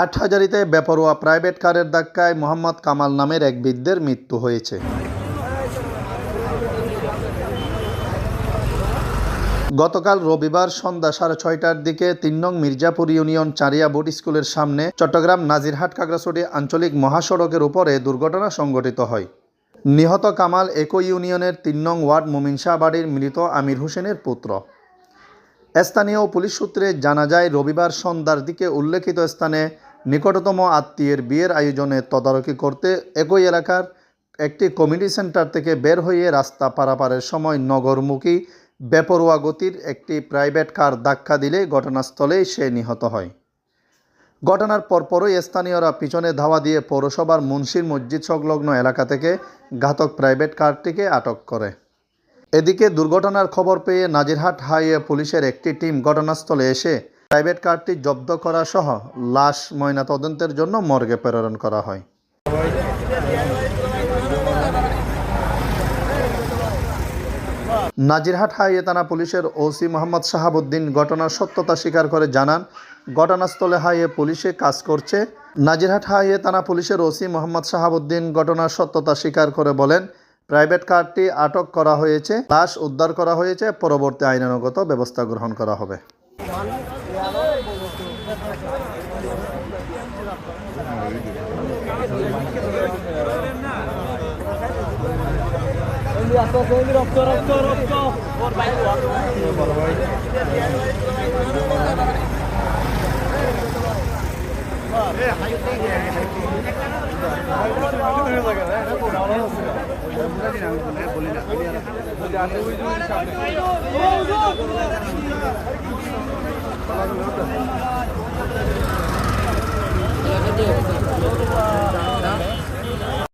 হাটহাজারিতে বেপরোয়া প্রাইভেট কারের ধাক্কায় মোহাম্মদ কামাল নামের এক বৃদ্ধের মৃত্যু হয়েছে। গতকাল রবিবার সন্ধ্যা সাড়ে ছয়টার দিকে তিন নং মির্জাপুর ইউনিয়ন চারিয়া বোর্ড স্কুলের সামনে চট্টগ্রাম নাজিরহাট কাগড়াছড়ি আঞ্চলিক মহাসড়কের উপরে দুর্ঘটনা সংঘটিত হয়। নিহত কামাল একই ইউনিয়নের তিন নং ওয়ার্ড মোমিন বাড়ির মৃত আমির হোসেনের পুত্র। স্থানীয় পুলিশ সূত্রে জানা যায়, রবিবার সন্ধ্যার দিকে উল্লেখিত স্থানে নিকটতম আত্মীয়ের বিয়ের আয়োজনে তদারকি করতে একই এলাকার একটি কমিউনিটি সেন্টার থেকে বের হয়ে রাস্তা পারাপারের সময় নগরমুখী বেপরোয়া গতির একটি প্রাইভেট কার ধাক্কা দিলে ঘটনাস্থলেই সে নিহত হয়। ঘটনার পরপরই স্থানীয়রা পিছনে ধাওয়া দিয়ে পৌরসভার মুন্সির মসজিদ সংলগ্ন এলাকা থেকে ঘাতক প্রাইভেট কারটিকে আটক করে। এদিকে দুর্ঘটনার খবর পেয়ে নাজিরহাট হাইওয়ে পুলিশের একটি টিম ঘটনাস্থলে এসে প্রাইভেট কারটি জব্দ করা সহ লাশ ময়নাতদন্তের জন্য মর্গে প্রেরণ করা হয়। নাজিরহাট হাইওয়ে থানা পুলিশের ওসি মোহাম্মদ শাহাবুদ্দিন ঘটনার সত্যতা স্বীকার করে জানান, ঘটনাস্থলে হাইওয়ে পুলিশে কাজ করছে। নাজিরহাট হাইওয়ে থানা পুলিশের ওসি মোহাম্মদ শাহাবুদ্দিন ঘটনার সত্যতা স্বীকার করে বলেন, প্রাইভেট কারটি আটক করা হয়েছে, লাশ উদ্ধার করা হয়েছে, পরবর্তী আইনানুগত ব্যবস্থা গ্রহণ করা হবে। রক্ত রক্ত রক্ত ওর বাইক